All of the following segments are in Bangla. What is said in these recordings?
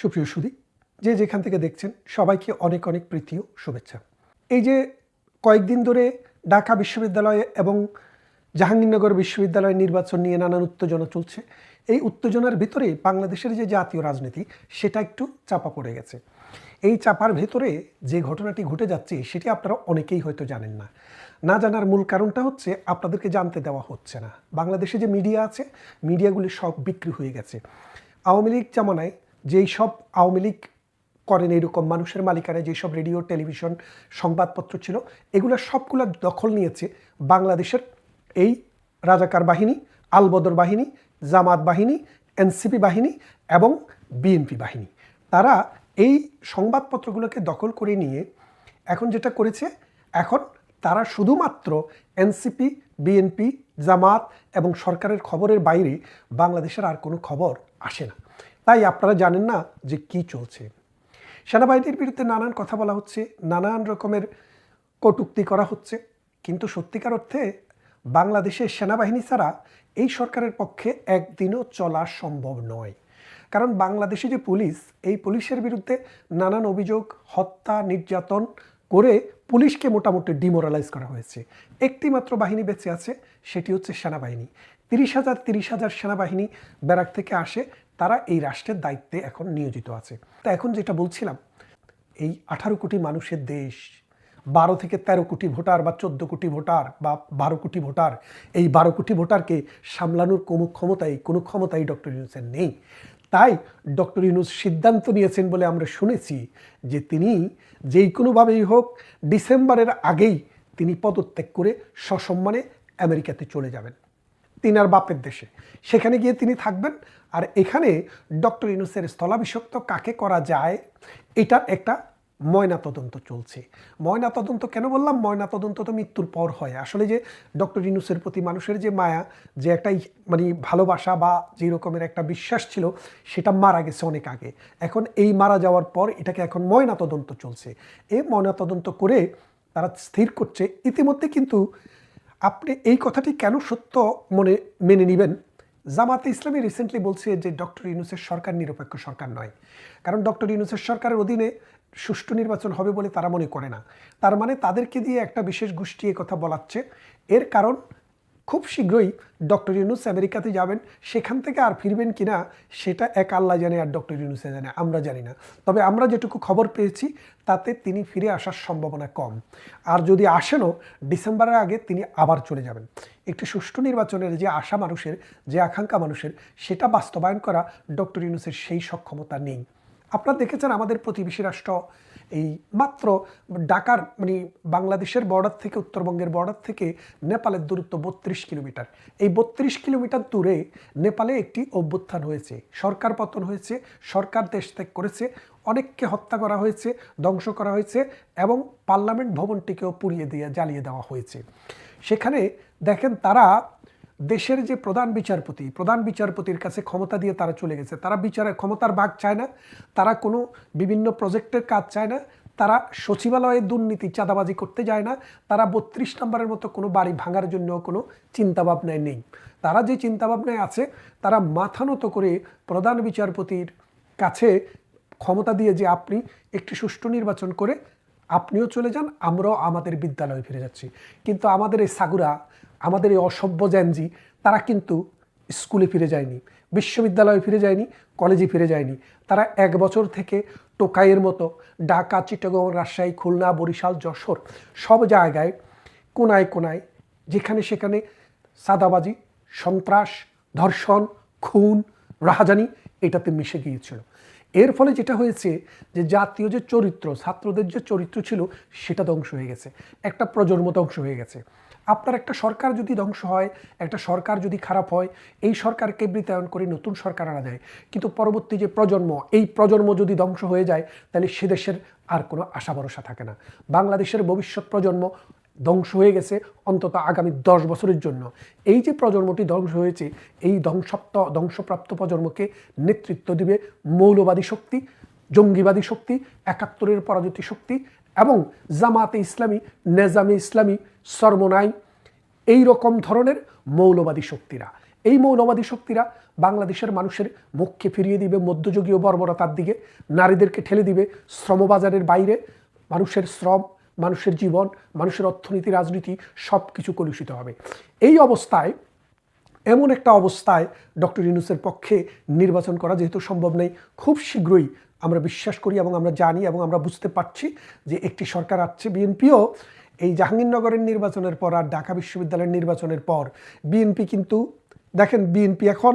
সুপ্রিয় সুদী, যে যেখান থেকে দেখছেন, সবাইকে অনেক অনেক প্রীতি ও শুভেচ্ছা। এই যে কয়েকদিন ধরে ঢাকা বিশ্ববিদ্যালয়ে এবং জাহাঙ্গীরনগর বিশ্ববিদ্যালয়ের নির্বাচন নিয়ে নানান উত্তেজনা চলছে, এই উত্তেজনার ভিতরে বাংলাদেশের যে জাতীয় রাজনীতি, সেটা একটু চাপা পড়ে গেছে। এই চাপার ভেতরে যে ঘটনাটি ঘটে যাচ্ছে, সেটি আপনারা অনেকেই হয়তো জানেন না। না জানার মূল কারণটা হচ্ছে, আপনাদেরকে জানতে দেওয়া হচ্ছে না। বাংলাদেশে যে মিডিয়া আছে, মিডিয়াগুলি সব বিক্রি হয়ে গেছে। আওয়ামী লীগ জামানায় যেই সব আওয়ামী লীগ করেন এরকম মানুষের মালিকানায় যেসব রেডিও, টেলিভিশন, সংবাদপত্র ছিল, এগুলো সবগুলো দখল নিয়েছে বাংলাদেশের এই রাজাকার বাহিনী আলবদর বাহিনী, জামাত বাহিনী, এনসিপি বাহিনী এবং বিএনপি বাহিনী। তারা এই সংবাদপত্রগুলোকে দখল করে নিয়ে এখন যেটা করেছে, এখন তারা শুধুমাত্র এনসিপি, বিএনপি, জামাত এবং সরকারের খবরের বাইরে বাংলাদেশের আর কোনো খবর আসে না। তাই আপনারা জানেন না যে কি চলছে। সেনাবাহিনীর বিরুদ্ধে নানান কথা বলা হচ্ছে, নানান রকমের কটুক্তি করা হচ্ছে। কিন্তু সত্যিকার অর্থে বাংলাদেশের সেনাবাহিনী ছাড়া এই সরকারের পক্ষে একদিনও চলা সম্ভব নয়। কারণ বাংলাদেশে যে পুলিশ, এই পুলিশের বিরুদ্ধে নানান অভিযোগ, হত্যা, নির্যাতন করে পুলিশকে মোটামুটি ডিমোরালাইজ করা হয়েছে। একটি মাত্র বাহিনী বেঁচে আছে, সেটি হচ্ছে সেনাবাহিনী। তিরিশ হাজার তিরিশ হাজার সেনাবাহিনী ব্যারাক থেকে আসে তারা এই রাষ্ট্রের দায়িত্বে এখন নিয়োজিত আছে। তা এখন যেটা বলছিলাম, এই আঠারো কোটি মানুষের দেশ, বারো থেকে তেরো কোটি ভোটার বা চোদ্দ কোটি ভোটার বা বারো কোটি ভোটার, এই বারো কোটি ভোটারকে সামলানোর কোনো ক্ষমতাই কোনো ক্ষমতাই ডক্টর ইউনুসের নেই। তাই ডক্টর ইউনুস সিদ্ধান্ত নিয়েছেন বলে আমরা শুনেছি যে তিনি যেই কোনোভাবেই হোক ডিসেম্বরের আগেই তিনি পদত্যাগ করে সসম্মানে আমেরিকাতে চলে যাবেন। তিনার বাপের দেশে। সেখানে গিয়ে তিনি থাকবেন। আর এখানে ডক্টর ইউনুসের স্থলাভিষক্ত কাকে করা যায়, এটার একটা ময়না তদন্ত চলছে। ময়না তদন্ত কেন বললাম? ময়না তদন্ত তো মৃত্যুর পর হয়। আসলে যে ডক্টর ইনুসের প্রতি মানুষের যে মায়া, যে একটা মানে ভালোবাসা বা যে রকমের একটা বিশ্বাস ছিল, সেটা মারা গেছে অনেক আগে। এখন এই মারা যাওয়ার পর এটাকে এখন ময়না তদন্ত চলছে। এই ময়না তদন্ত করে তারা স্থির করছে। ইতিমধ্যে কিন্তু আপনি এই কথাটি কেন সত্য মনে মেনে নেবেন? জামাতে ইসলামী রিসেন্টলি বলছে যে ডক্টর ইউনুসের সরকার নিরপেক্ষ সরকার নয়। কারণ ডক্টর ইউনুসের সরকারের অধীনে সুষ্ঠু নির্বাচন হবে বলে তারা মনে করে না। তার মানে তাদেরকে দিয়ে একটা বিশেষ গোষ্ঠী কথা বলাচ্ছে। এর কারণ খুব শীঘ্রই ডক্টর ইউনুস আমেরিকাতে যাবেন, সেখান থেকে আর ফিরবেন কিনা, সেটা এক আল্লাহ জানে আর ডক্টর ইউনুসে জানে, আমরা জানি না। তবে আমরা যেটুকু খবর পেয়েছি, তাতে তিনি ফিরে আসার সম্ভাবনা কম। আর যদি আসেনও, ডিসেম্বরের আগে তিনি আবার চলে যাবেন। একটি সুষ্ঠু নির্বাচনের যে আশা মানুষের, যে আকাঙ্ক্ষা মানুষের, সেটা বাস্তবায়ন করা ডক্টর ইউনুসের সেই সক্ষমতা নেই। আপনারা দেখেছেন আমাদের প্রতিবেশী রাষ্ট্র এই মাত্র ঢাকার মানে বাংলাদেশের বর্ডার থেকে, উত্তরবঙ্গের বর্ডার থেকে নেপালের দূরত্ব বত্রিশ কিলোমিটার। এই বত্রিশ কিলোমিটার দূরে নেপালে একটি অভ্যুত্থান হয়েছে। সরকার পতন হয়েছে, সরকার দেশ ত্যাগ করেছে, অনেককে হত্যা করা হয়েছে, ধ্বংস করা হয়েছে এবং পার্লামেন্ট ভবনটিকেও পুড়িয়ে দিয়ে, জ্বালিয়ে দেওয়া হয়েছে। সেখানে দেখেন তারা দেশের যে প্রধান বিচারপতি, প্রধান বিচারপতির কাছে ক্ষমতা দিয়ে তারা চলে গেছে। তারা বিচারের ক্ষমতার ভাগ চায় না। তারা কোনো বিভিন্ন প্রজেক্টের কাজ চায় না। তারা সচিবালয়ে দুর্নীতি, চাঁদাবাজি করতে যায় না। তারা বত্রিশ নম্বরের মতো কোনো বাড়ি ভাঙার জন্য কোনো চিন্তাভাবনায় নেই। তারা যে চিন্তাভাবনায় আছে, তারা মাথা নত করে প্রধান বিচারপতির কাছে ক্ষমতা দিয়ে যে আপনি একটি সুষ্ঠু নির্বাচন করে আপনিও চলে যান, আমরাও আমাদের বিদ্যালয়ে ফিরে যাচ্ছি। কিন্তু আমাদের এই সাগুরা আমাদের এই অসভ্য জ্যানজি তারা কিন্তু স্কুলে ফিরে যায়নি, বিশ্ববিদ্যালয়ে ফিরে যায়নি কলেজে ফিরে যায়নি। তারা এক বছর থেকে টোকাইয়ের মতো ঢাকা, চিটাগং, রাজশাহী, খুলনা, বরিশাল, যশোর সব জায়গায়, কোনায় কোনায়, যেখানে সেখানে সাদাবাজি, সন্ত্রাস, ধর্ষণ, খুন, রাহাজানি এটাতে মিশে গিয়েছিল। এর ফলে যেটা হয়েছে যে জাতীয় যে চরিত্র, ছাত্রদের যে চরিত্র ছিল, সেটা ধ্বংস হয়ে গেছে। একটা প্রজন্ম ধ্বংস হয়ে গেছে। আপনার একটা সরকার যদি ধ্বংস হয়, একটা সরকার যদি খারাপ হয়, এই সরকারকে বৃতায়ন করে নতুন সরকার আনা যায়। কিন্তু পরবর্তী যে প্রজন্ম, এই প্রজন্ম যদি ধ্বংস হয়ে যায়, তাহলে সে দেশের আর কোনো আশা ভরসা থাকে না। বাংলাদেশের ভবিষ্যৎ প্রজন্ম ধ্বংস হয়ে গেছে অন্তত আগামী দশ বছরের জন্য। এই যে প্রজন্মটি ধ্বংস হয়েছে, এই ধ্বংসপ্ত, ধ্বংসপ্রাপ্ত প্রজন্মকে নেতৃত্ব দিবে মৌলবাদী শক্তি, জঙ্গিবাদী শক্তি, একাত্তরের পরাজিত শক্তি এবং জামাতে ইসলামী, নেজামে ইসলামী, সরমনাই, এই রকম ধরনের মৌলবাদী শক্তিরা। এই মৌলবাদী শক্তিরা বাংলাদেশের মানুষের মুখকে ফিরিয়ে দিবে, মধ্যযুগীয় বর্বরতার দিকে, নারীদেরকে ঠেলে দিবে, শ্রমবাজারের বাইরে, মানুষের শ্রম, মানুষের জীবন, মানুষের অর্থনীতি, রাজনীতি সব কিছু কলুষিত হবে। এই অবস্থায়, এমন একটা অবস্থায় ডক্টর ইউনুসের পক্ষে নির্বাচন করা যেহেতু সম্ভব নেই, খুব শীঘ্রই আমরা বিশ্বাস করি এবং আমরা জানি এবং আমরা বুঝতে পারছি যে একটি সরকার আসছে বিএনপিও এই জাহাঙ্গীরনগরের নির্বাচনের পর আর ঢাকা বিশ্ববিদ্যালয়ের নির্বাচনের পর বিএনপি কিন্তু, দেখেন বিএনপি এখন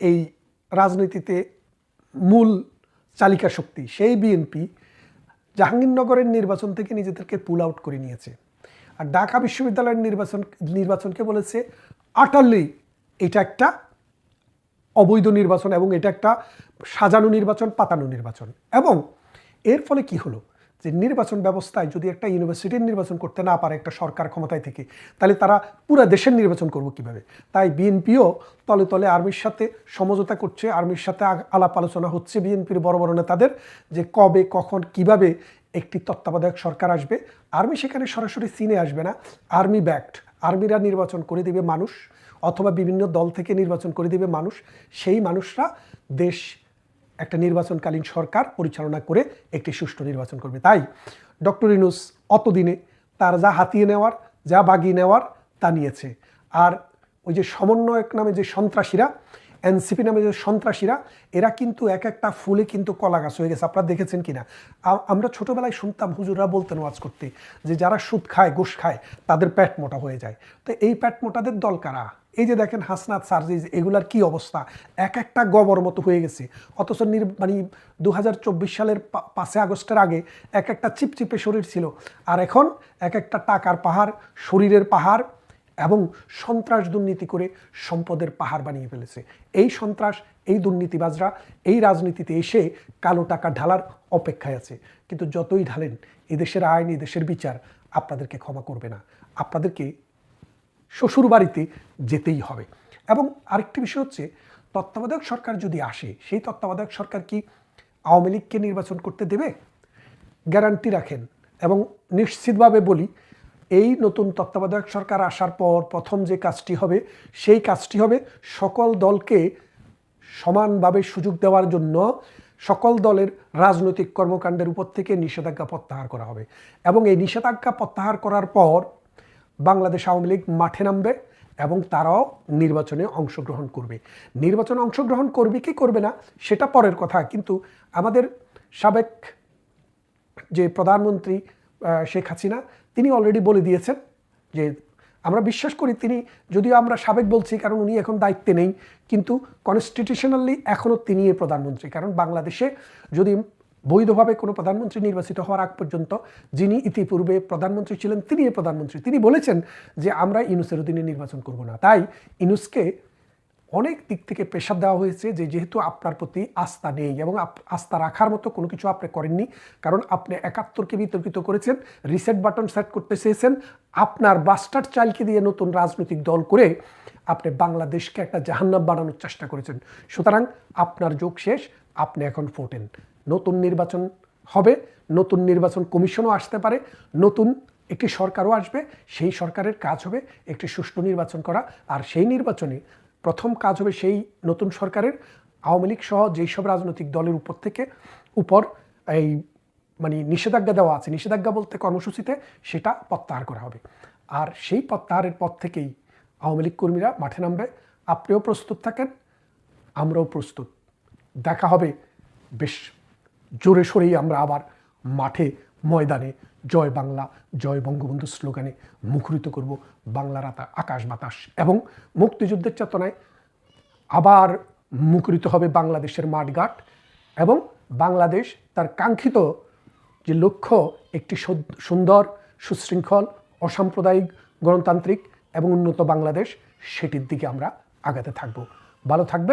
এই রাজনীতিতে মূল চালিকা শক্তি, সেই বিএনপি জাহাঙ্গীরনগরের নির্বাচন থেকে নিজেদেরকে পুল আউট করে নিয়েছে। আর ঢাকা বিশ্ববিদ্যালয়ের নির্বাচন, নির্বাচনকে বলেছে আটারলি এটা একটা অবৈধ নির্বাচন এবং এটা একটা সাজানো নির্বাচন, পাতানো নির্বাচন। এবং এর ফলে কি হলো? যে নির্বাচন ব্যবস্থায় যদি একটা ইউনিভার্সিটির নির্বাচন করতে না পারে একটা সরকার ক্ষমতায় থেকে, তাহলে তারা পুরো দেশের নির্বাচন করব কীভাবে? তাই বিএনপিও তলে তলে আর্মির সাথে সমঝোতা করছে, আর্মির সাথে আলাপ আলোচনা হচ্ছে বিএনপির বড় বড় নেতাদের, যে কবে, কখন, কীভাবে একটি তত্ত্বাবধায়ক সরকার আসবে। আর্মি সেখানে সরাসরি সিনে আসবে না। আর্মি ব্যাক্ট আর্মিরা নির্বাচন করে দিবে মানুষ। অথবা বিভিন্ন দল থেকে নির্বাচন করে দিবে মানুষ, সেই মানুষরা দেশ একটা নির্বাচনকালীন সরকার পরিচালনা করে একটি সুষ্ঠু নির্বাচন করবে। তাই ডক্টর ইনুস অতদিনে তার যা হাতিয়ে নেওয়ার, যা বাগিয়ে নেওয়ার তা নিয়েছে। আর ওই যে সমন্বয়ক নামে যে সন্ত্রাসীরা, এনসিপি নামে যে সন্ত্রাসীরা, এরা কিন্তু এক একটা ফুলে কিন্তু কলা গাছ হয়ে গেছে। আপনারা দেখেছেন কিনা? আমরা ছোটবেলায় শুনতাম হুজুররা বলতেন ওয়াজ করতে যে, যারা সুদ খায় ঘুষ খায়, তাদের প্যাট মোটা হয়ে যায়। তো এই প্যাট মোটাদের দল কারা? এই যে দেখেন হাসনাত সার্জিজ এগুলার কি অবস্থা? এক একটা গবর মতো হয়ে গেছে। অথচ নির মানে দু হাজার চব্বিশ সালের পা- পাঁচই আগস্টের আগে এক একটা চিপচিপে শরীর ছিল। আর এখন এক একটা টাকার পাহাড়, শরীরের পাহাড় এবং সন্ত্রাস দুর্নীতি করে সম্পদের পাহাড় বানিয়ে ফেলেছে। এই সন্ত্রাস, এই দুর্নীতিবাজরা, এই রাজনীতিতে এসে কালো টাকা ঢালার অপেক্ষায় আছে। কিন্তু যতই ঢালেন, এদেশের আইন, এদেশের বিচার আপনাদেরকে ক্ষমা করবে না। আপনাদেরকে শ্বশুর বাড়িতে যেতেই হবে। এবং আরেকটি বিষয় হচ্ছে, তত্ত্বাবধায়ক সরকার যদি আসে, সেই তত্ত্বাবধায়ক সরকার কি আওয়ামী লীগকে নির্বাচন করতে দেবে? গ্যারান্টি রাখেন। এবং নিশ্চিতভাবে বলি, এই নতুন তত্ত্বাবধায়ক সরকার আসার পর প্রথম যে কাজটি হবে, সেই কাজটি হবে সকল দলকে সমানভাবে সুযোগ দেওয়ার জন্য সকল দলের রাজনৈতিক কর্মকাণ্ডের উপর থেকে নিষেধাজ্ঞা প্রত্যাহার করা হবে। এবং এই নিষেধাজ্ঞা প্রত্যাহার করার পর বাংলাদেশ আওয়ামী লীগ মাঠে নামবে এবং তারাও নির্বাচনে অংশগ্রহণ করবে। নির্বাচনে অংশগ্রহণ করবে কি করবে না, সেটা পরের কথা। কিন্তু আমাদের সাবেক যে প্রধানমন্ত্রী শেখ হাসিনা, তিনি অলরেডি বলে দিয়েছেন যে, আমরা বিশ্বাস করি তিনি, যদিও আমরা সাবেক বলছি, কারণ উনি এখন দায়িত্বে নেই, কিন্তু কনস্টিটিউশনালি এখনও তিনি প্রধানমন্ত্রী। কারণ বাংলাদেশে যদি বৈধভাবে কোনো প্রধানমন্ত্রী নির্বাচিত হওয়ার আগ পর্যন্ত যিনি ইতিপূর্বে প্রধানমন্ত্রী ছিলেন তিনি প্রধানমন্ত্রী। তিনি বলেছেন যে আমরা ইনুসের অধীনে নির্বাচন করব না। তাই ইনুসকে অনেক দিক থেকে প্রেশার দেওয়া হয়েছে যে যেহেতু আপনার প্রতি আস্থা নেই এবং আস্থা রাখার মতো কোনো কিছু আপনি করেননি, কারণ আপনি একাত্তরকে বিতর্কিত করেছেন রিসেট বাটন সেট করতে চেয়েছেন, আপনার বাস্টার চাইলকে দিয়ে নতুন রাজনৈতিক দল করে আপনি বাংলাদেশকে একটা জাহান্নাম বানানোর চেষ্টা করেছেন। সুতরাং আপনার যোগ শেষ, আপনি এখন ফোটেন নতুন নির্বাচন হবে, নতুন নির্বাচন কমিশনও আসতে পারে, নতুন একটি সরকারও আসবে, সেই সরকারের কাজ হবে একটি সুষ্ঠু নির্বাচন করা, আর সেই নির্বাচনে প্রথম কাজ হবে সেই নতুন সরকারের, আওয়ামী লীগ সহ যেই সব রাজনৈতিক দলের উপর থেকে উপর এই মানে নিষেধাজ্ঞা দেওয়া আছে, নিষেধাজ্ঞা বলতে কর্মসূচিতে সেটা প্রত্যাহার করা হবে। আর সেই প্রত্যাহারের পর থেকেই আওয়ামী লীগ কর্মীরা মাঠে নামবে, আপনিও প্রস্তুত থাকেন, আমরাও প্রস্তুত। দেখা হবে বেশ জোরে সোরেই আমরা আবার মাঠে, ময়দানে, জয় বাংলা, জয় বঙ্গবন্ধু স্লোগানে মুখরিত করব বাংলার আতা- আকাশ বাতাস এবং মুক্তিযুদ্ধের চেতনায় আবার মুখরিত হবে বাংলাদেশের মাঠঘাট এবং বাংলাদেশ তার কাঙ্ক্ষিত যে লক্ষ্য, একটি সুন্দর, সুশৃঙ্খল, অসাম্প্রদায়িক, গণতান্ত্রিক এবং উন্নত বাংলাদেশ, সেটির দিকে আমরা আগাতে থাকব। ভালো থাকবে